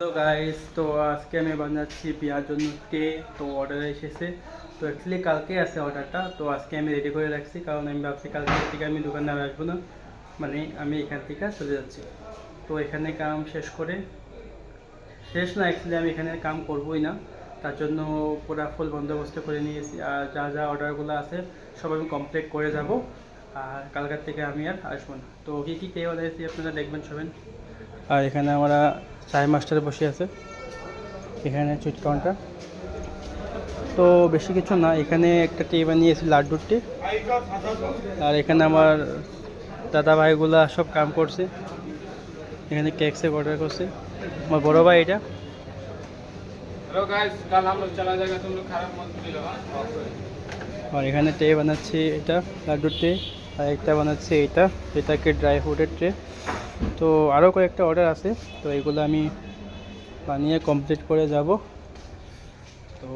তো গাইস তো আজকে আমি বানাচ্ছি বিয়ার জন্য তে তো অর্ডার এসেছে। তো অ্যাকচুয়ালি কালকে আছে অর্ডারটা তো আজকে আমি রেডি করে রাখছি। কারণ আমি ভাবছি কালকে থেকে আমি দোকানে আর আসব না। মানে আমি এখান থেকে চলে যাচ্ছি। তো এখানে কাম শেষ করে শেষ না অ্যাকচুয়ালি আমি এখানে কাম করবোই না। তার জন্য পুরা ফুল বন্দোবস্ত করে নিয়েছি। আর যা যা অর্ডারগুলো আছে, সব আমি কমপ্লিট করে যাব। আর কালকার থেকে আমি আর আসব না। তো কী কী কে অর্ডার আপনারা দেখবেন সবেন আর এখানে আমরা চায় মাস্টারে বসে আছে এখানে চিটকাউন্টার তো বেশি কিছু না এখানে একটা টি বানিয়েছি লাড্ডুর টি আর এখানে আমার দাদা ভাইগুলো সব কাম করছে। এখানে কেক সেক অর্ডার করছে। আমার বড় ভাই এটা। আর এখানে ট্রে বানাচ্ছি এটা লাড্ডুর ট্রে আর একটা বানাচ্ছি এটা এটাকে ড্রাই ফ্রুটের ট্রে তো আরও কয়েকটা অর্ডার আছে তো এগুলো আমি বানিয়ে কমপ্লিট করে যাব। তো